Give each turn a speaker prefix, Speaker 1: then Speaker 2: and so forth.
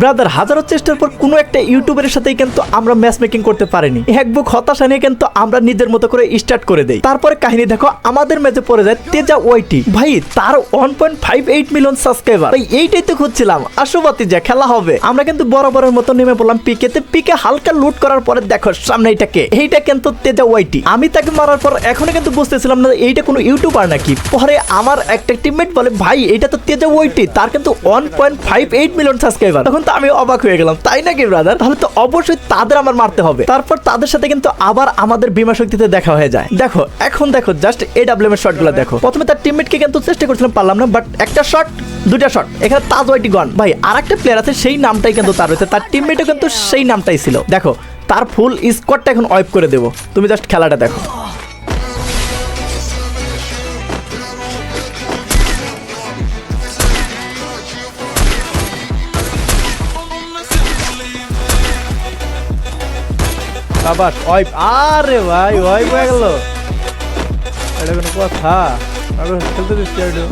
Speaker 1: Brother, হাজারো চেষ্টার পর কোনো একটা ইউটিউবের সাথেই কিন্তু আমরা ম্যাচ মেকিং করতে পারিনি। এক বুক হতাশা নিয়ে কিন্তু আমরা নিজের মতো করে স্টার্ট করে দেই। তারপরে কাহিনী দেখো, আমাদের ম্যাচে পড়ে যায় তেজা ওয়াইটি। ভাই, তার one point five eight million subscriber ভাই, এইটাই তো খুঁজছিলাম। আসো যা, খেলা হবে। আমরা কিন্তু বরাবরের মতো নেমে পড়লাম পিকেতে পিকে হালকা লুট করার পরে দেখো, সামনে এইটাকে। এইটা কিন্তু তেজা ওয়াইটি। আমি তাকে মারার পর এখনও কিন্তু বুঝতেছিলাম না, এইটা কোনো ইউটিউবার নাকি? পরে আমার একটা টিমমেট বলে, ভাই এটা তো তেজা ওয়াইটি। তার কিন্তু one point five eight million subscriber তখন তো আমি অবাক হয়ে গেলাম। তাই নাকি ব্রাদার তাহলে তো অবশ্যই তাদের আমার মারতে হবে। তারপর তাদের সাথে কিন্তু আবার আমাদের বিমা শক্তিতে দেখা হয়ে যায়। দেখো, এখন দেখো জাস্ট এ ডাব্লিউ এর শটগুলো দেখো। প্রথমে তার টিমমেটকে কিন্তু চেষ্টা করছিলাম, পারলাম না বাট একটা শট দুটা শট এখানে তাজ ওয়াইটি গন ভাই আর একটা প্লেয়ার আছে, সেই নামটাই কিন্তু তার রয়েছে। তার টিমমেটও কিন্তু সেই নামটাই ছিল। দেখো, তার ফুল স্কোয়াডটা এখন ওয়াইপ করে দেবো। তুমি জাস্ট খেলাটা দেখো। বাবাস ওয়াইপ আরে ভাই ওয়াইপ হয়ে গেল। এটা কোনো কথা। খেলতে দিচ্ছি একটু